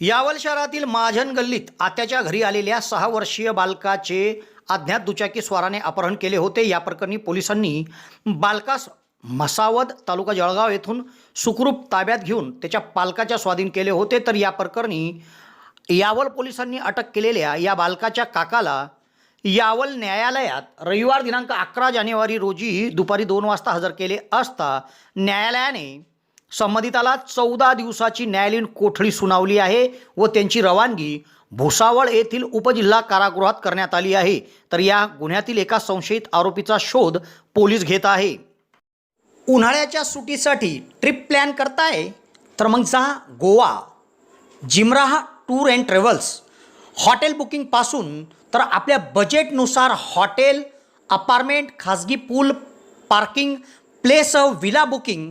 यावल शहरातील महाजन गल्लीत आत्याच्या घरी आलेल्या सहा वर्षीय बालकाचे अज्ञात दुचाकी स्वाराने अपहरण केले होते. या प्रकरणी पोलिसांनी बालकास मसावद तालुका जळगाव येथून सुखरूप ताब्यात घेऊन त्याच्या पालकाच्या स्वाधीन केले होते. तर या प्रकरणी यावल पोलिसांनी अटक केलेल्या या बालकाच्या काकाला यावल न्यायालयात रविवार दिनांक अकरा जानेवारी रोजी दुपारी दोन वाजता हजर केले असता न्यायालयाने संबंधिताला चौदा दिवसाची न्यायालयीन कोठडी सुनावली आहे व त्यांची रवानगी भुसावळ येथील उपजिल्हा कारागृहात करण्यात आली आहे. तर या गुन्ह्यातील एका संशयित आरोपीचा शोध पोलीस घेत आहे. उन्हाळ्याच्या सुटीसाठी ट्रिप प्लॅन करताय? तर मग जा गोवा. जिमराहा टूर अँड ट्रॅव्हल्स. हॉटेल बुकिंगपासून तर आपल्या बजेटनुसार हॉटेल अपार्टमेंट खाजगी pool parking place villa booking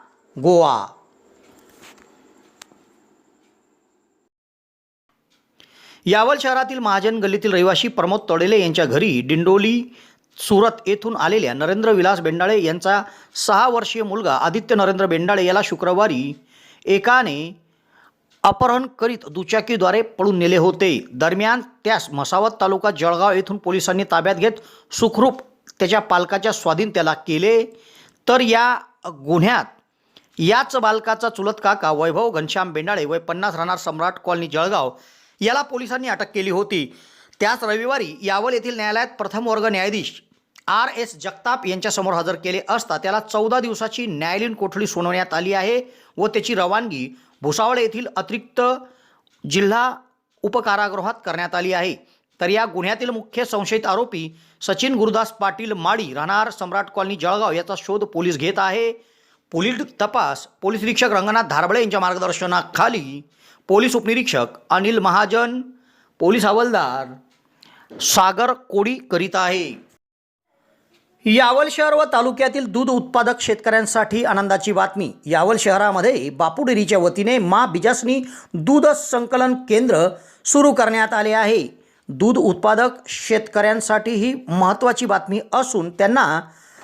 Goa. Yawal शहरातील महाजन गल्लीतील रहिवासी प्रमोद तोडेले यांच्या घरी डिंडोली सुरत येथून आलेल्या नरेंद्र विलास बेंडाळे यांचा सहा वर्षीय मुलगा आदित्य नरेंद्र बेंडाळे याला शुक्रवारी एकाने अपहरण करीत दुचाकीद्वारे पळून नेले होते. दरम्यान त्यास मसावत तालुका जळगाव येथून पोलिसांनी ताब्यात घेत सुखरूप त्याच्या पालकाच्या स्वाधीन त्याला केले. तर या गुन्ह्यात याच बालकाचा चुलत काका वैभव घनश्याम बेंडाळे वय पन्नास राहणार सम्राट कॉलनी जळगाव याला पोलिसांनी अटक केली होती. त्याच रविवारी यावल येथील न्यायालयात प्रथम वर्ग न्यायाधीश आर एस जगताप यांच्यासमोर हजर केले असता त्याला चौदा दिवसाची न्यायालयीन कोठडी सुनावण्यात आली आहे व त्याची रवानगी भुसावळ येथील अतिरिक्त जिल्हा उपकारागृहात करण्यात आली आहे. तर या गुन्ह्यातील मुख्य संशयित आरोपी सचिन गुरुदास पाटील माडी राहणार सम्राट कॉलनी जळगाव याचा शोध पोलीस घेत आहे. पोलीस तपास पोलीस निरीक्षक रंगनाथ धारबळे यांच्या मार्गदर्शनाखाली पोलीस उपनिरीक्षक अनिल महाजन पोलीस हवालदार सागर कोडी करीत आहे. यावल शहर व तालुक्यातील दूध उत्पादक शेतकऱ्यांसाठी आनंदाची बातमी. यावल शहरामध्ये बापू डेअरीच्या वतीने मा बिजासनी दूध संकलन केंद्र सुरू करण्यात आले आहे. दूध उत्पादक शेतकऱ्यांसाठी ही महत्त्वाची बातमी असून त्यांना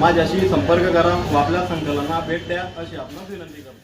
माझ्याशी संपर्क करा आपल्या संकलना भेट द्या अशी आपण विनंती करतो.